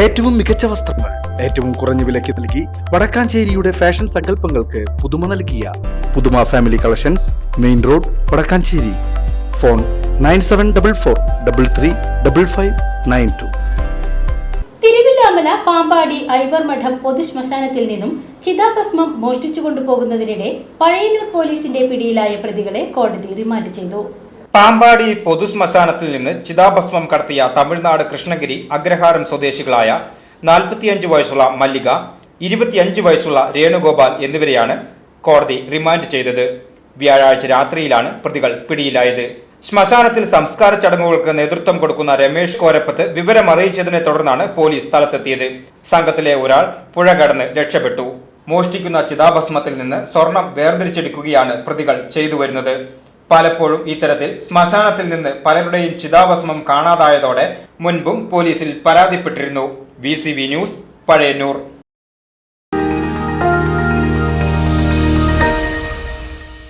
ഏറ്റവും മികച്ച വസ്ത്രങ്ങൾ ഏറ്റവും കുറഞ്ഞ വിലയ്ക്ക് നൽകി വടക്കാഞ്ചേരിയുടെ ഫാഷൻ സങ്കല്പങ്ങൾക്ക് പുതുമ നൽകിയ പുതുമ family collections main road Vadakkanchery. Phone nine seven double four double three double five nine two. Thiruvilwamala Pampady Ivor Madom പൊതുശ്മശാനത്തിൽ നിന്നും ചിതാഭസ്മം മോഷ്ടിച്ചു കൊണ്ടുപോകുന്നതിനിടെ പഴയന്നൂർ പോലീസിന്റെ പിടിയിലായ പ്രതികളെ കോടതി റിമാൻഡ് ചെയ്തു. പാമ്പാടി പൊതുശ്മശാനത്തിൽ നിന്ന് ചിതാഭസ്മം കടത്തിയ തമിഴ്നാട് കൃഷ്ണഗിരി അഗ്രഹാരം സ്വദേശികളായ നാൽപ്പത്തിയഞ്ച് വയസ്സുള്ള മല്ലിക ഇരുപത്തിയഞ്ച് വയസ്സുള്ള രേണുഗോപാൽ എന്നിവരെയാണ് കോടതി റിമാൻഡ് ചെയ്തത്. വ്യാഴാഴ്ച രാത്രിയിലാണ് പ്രതികൾ പിടിയിലായത്. ശ്മശാനത്തിൽ സംസ്കാര ചടങ്ങുകൾക്ക് നേതൃത്വം കൊടുക്കുന്ന രമേഷ് കോരപ്പത്ത് വിവരമറിയിച്ചതിനെ തുടർന്നാണ് പോലീസ് സ്ഥലത്തെത്തിയത്. സംഘത്തിലെ ഒരാൾ പുഴ കടന്ന് രക്ഷപ്പെട്ടു. മോഷ്ടിക്കുന്ന ചിതാഭസ്മത്തിൽ നിന്ന് സ്വർണം വേർതിരിച്ചെടുക്കുകയാണ് പ്രതികൾ ചെയ്തു വരുന്നത് പലപ്പോഴും ഇത്തരത്തിൽ ശ്മശാനത്തിൽ നിന്ന് പലരുടെയും ചിതാഭസ്മം കാണാതായതോടെ മുൻപും പോലീസിൽ പരാതിപ്പെട്ടിരുന്നു. V news Pazhayannur.